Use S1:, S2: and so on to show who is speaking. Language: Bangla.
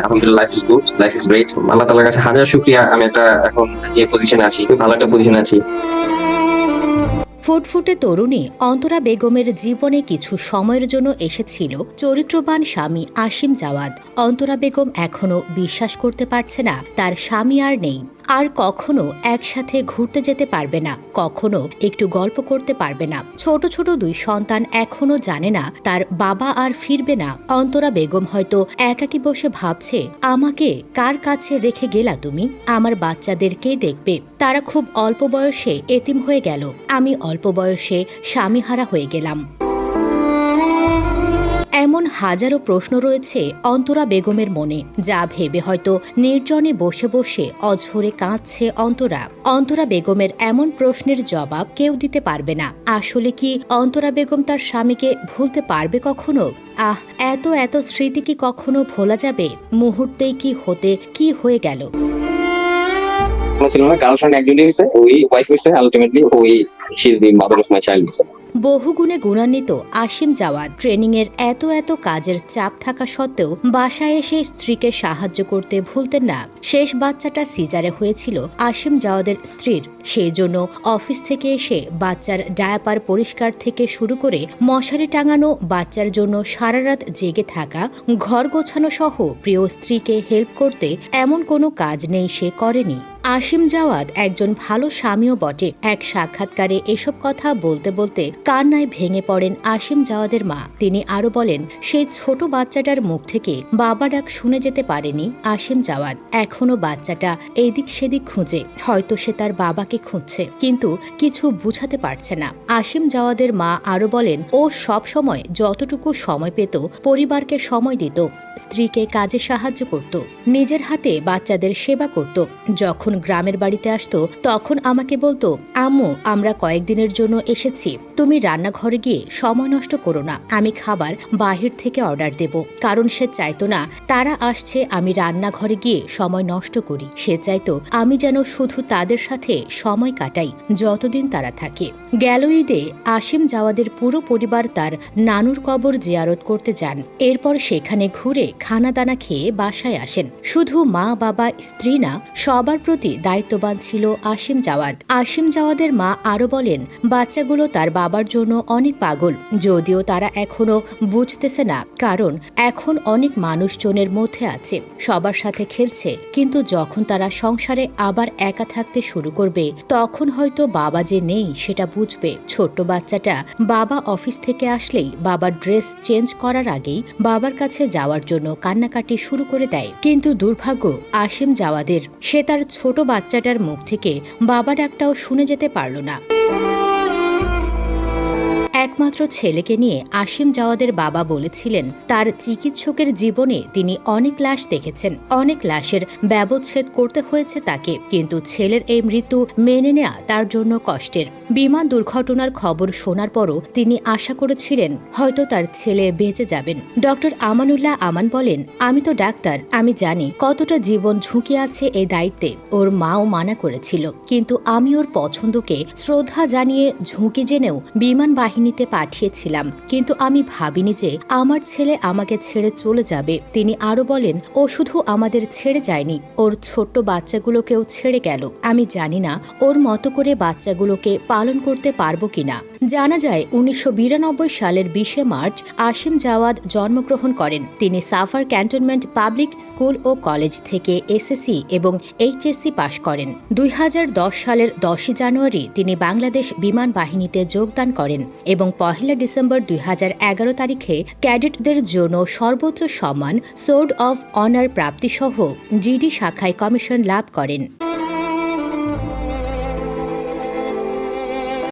S1: আলহামদুলিল্লাহ life is good life is great আল্লাহ তালার কাছে হাজার শুক্রিয়া। আমি একটা এখন যে পজিশনে আছি ভালো একটা পজিশনে আছি।
S2: ফুটফুটে তরুণী অন্তরা বেগমের জীবনে কিছু সময়ের জন্য এসেছিল চরিত্রবান স্বামী আসিম জাওয়াদ। অন্তরা বেগম এখনও বিশ্বাস করতে পারছে না, তার স্বামী আর নেই। আর কখনো একসাথে ঘুরতে যেতে পারবে না, কখনো একটু গল্প করতে পারবে না। ছোট ছোট দুই সন্তান এখনও জানে না তার বাবা আর ফিরবে না। অন্তরা বেগম হয়তো একাকি বসে ভাবছে, আমাকে কার কাছে রেখে গেলা তুমি? আমার বাচ্চাদের কে দেখবে? তারা খুব অল্প বয়সে এতিম হয়ে গেল। আমি অল্প বয়সে স্বামীহারা হয়ে গেলাম। এমন হাজারো প্রশ্ন রয়েছে অন্তরা বেগমের মনে, যা ভেবে হয়তো নির্জনে বসে বসে অঝরে কাঁদছে অন্তরা। অন্তরা বেগমের এমন প্রশ্নের জবাব কেউ দিতে পারবে না। আসলে কি অন্তরা বেগম তার স্বামীকে ভুলতে পারবে কখনো? আহ, এত এত স্মৃতি কি কখনো ভোলা যাবে? মুহূর্তেই কি হতে, কি হয়ে গেল?
S1: কোনো ছিল না গার্লফ্রেন্ড একজনই হয়েছে, ওই ওয়াইফ হয়েছে আলটিমেটলি ওই she is the mother of my child
S2: বহুগুণে গুণান্বিত আসিম জাওয়াদ ট্রেনিংয়ের এত এত কাজের চাপ থাকা সত্ত্বেও বাসায় এসে স্ত্রীকে সাহায্য করতে ভুলতেন না। শেষ বাচ্চাটা সিজারে হয়েছিল আসিম জাওয়াদের স্ত্রীর। সেই জন্য অফিস থেকে এসে বাচ্চার ডায়াপার পরিষ্কার থেকে শুরু করে মশারি টাঙানো, বাচ্চার জন্য সারা রাত জেগে থাকা, ঘর গোছানো সহ প্রিয় স্ত্রীকে হেল্প করতে এমন কোনো কাজ নেই সে করেনি। আসিম জাওয়াদ একজন ভালো স্বামীও বটে। এক সাক্ষাৎকারে এসব কথা বলতে বলতে কান্নায় ভেঙে পড়েন আসিম জাওয়াদের মা। তিনি আরও বলেন সেই ছোট বাচ্চাটার মুখ থেকে বাবা ডাক শুনে যেতে পারেনি আসিম জাওয়াদ। এখনও বাচ্চাটা এদিক সেদিক খুঁজে। হয়তো সে তার বাবাকে খুঁজছে কিন্তু কিছু বুঝাতে পারছে না। আসিম জাওয়াদের মা আরও বলেন, ও সব সময় যতটুকু সময় পেত, পরিবারকে সময় দিত, স্ত্রীকে কাজে সাহায্য করত, নিজের হাতে বাচ্চাদের সেবা করত। যখন গ্রামের বাড়িতে আসতো, তখন আমাকে বলতো, আম্মু, আমরা কয়েকদিনের জন্য এসেছি, তুমি রান্নাঘরে গিয়ে সময় নষ্ট করো না, আমি খাবার বাহির থেকে অর্ডার দেব। কারণ সে চাইতো না, তারা আসছে, আমি রান্নাঘরে গিয়ে সময় নষ্ট করি। সে চাইতো, আমি যেন শুধু তাদের সাথে সময় কাটাই যতদিন তারা থাকে। গেল ঈদে আসিম জাওয়াদের পুরো পরিবার তার নানুর কবর জিয়ারত করতে যান। এরপর সেখানে ঘুরে খানা দানা খেয়ে বাসায় আসেন। শুধু মা, বাবা, স্ত্রী না, সবার প্রতি দায়িত্ববান ছিল আসিম জাওয়াদ। আসিম জাওয়াদের মা আরও বলেন, বাচ্চাগুলো তার বাবার জন্য অনেক পাগল, যদিও তারা এখনও বুঝতেছে না, কারণ এখন অনেক মানুষজনের মধ্যে আছে, সবার সাথে খেলছে, কিন্তু যখন তারা সংসারে আবার একা থাকতে শুরু করবে তখন হয়তো বাবা যে নেই সেটা বুঝবে। ছোট্ট বাচ্চাটা বাবা অফিস থেকে আসলেই বাবার ড্রেস চেঞ্জ করার আগেই বাবার কাছে যাওয়ার জন্য কান্নাকাটি শুরু করে দেয়। কিন্তু দুর্ভাগ্য আসিম যাওয়াদের সে তার ছোট বাচ্চাটার মুখ থেকে বাবার একটাও শুনে যেতে পারল না। একমাত্র ছেলেকে নিয়ে আসিম জাওয়াদের বাবা বলেছিলেন, তার চিকিৎসকের জীবনে তিনি অনেক লাশ দেখেছেন, অনেক লাশের ব্যবচ্ছেদ করতে হয়েছে তাকে, কিন্তু ছেলের এই মৃত্যু মেনে নেয়া তার জন্য কষ্টের। বিমান দুর্ঘটনার খবর শোনার পরও তিনি আশা করেছিলেন, হয়তো তার ছেলে বেঁচে যাবেন। ডক্টর আমানুল্লাহ আমান বলেন, আমি তো ডাক্তার, আমি জানি কতটা জীবন ঝুঁকি আছে এই দায়িত্বে, ওর মাও মানা করেছিল, কিন্তু আমি ওর পছন্দকে শ্রদ্ধা জানিয়ে ঝুঁকি জেনেও বিমান বাহিনীতে পাঠিয়েছিলাম, কিন্তু আমি ভাবিনি যে আমার ছেলে আমাকে ছেড়ে চলে যাবে। তিনি আরও বলেন, ও শুধু আমাদের ছেড়ে যায়নি, ওর ছোট্ট বাচ্চাগুলোকেও ছেড়ে গেল। আমি জানি না ওর মতো করে বাচ্চাগুলোকে পালন করতে পারব কিনা। জানা যায়, উনিশশো বিরানব্বই সালের বিশে মার্চ আসিম জাওয়াদ জন্মগ্রহণ করেন। তিনি সাফার ক্যান্টনমেন্ট পাবলিক স্কুল ও কলেজ থেকে এসএসসি এবং এইচএসসি পাশ করেন। দুই হাজার দশ সালের দশই জানুয়ারি তিনি বাংলাদেশ বিমান বাহিনীতে যোগদান করেন এবং পহেলা ডিসেম্বর দুই হাজার এগারো তারিখে ক্যাডেটদের জন্য সর্বোচ্চ সম্মান সোর্ড অব অনার প্রাপ্তিসহ জিডি শাখায় কমিশন লাভ করেন।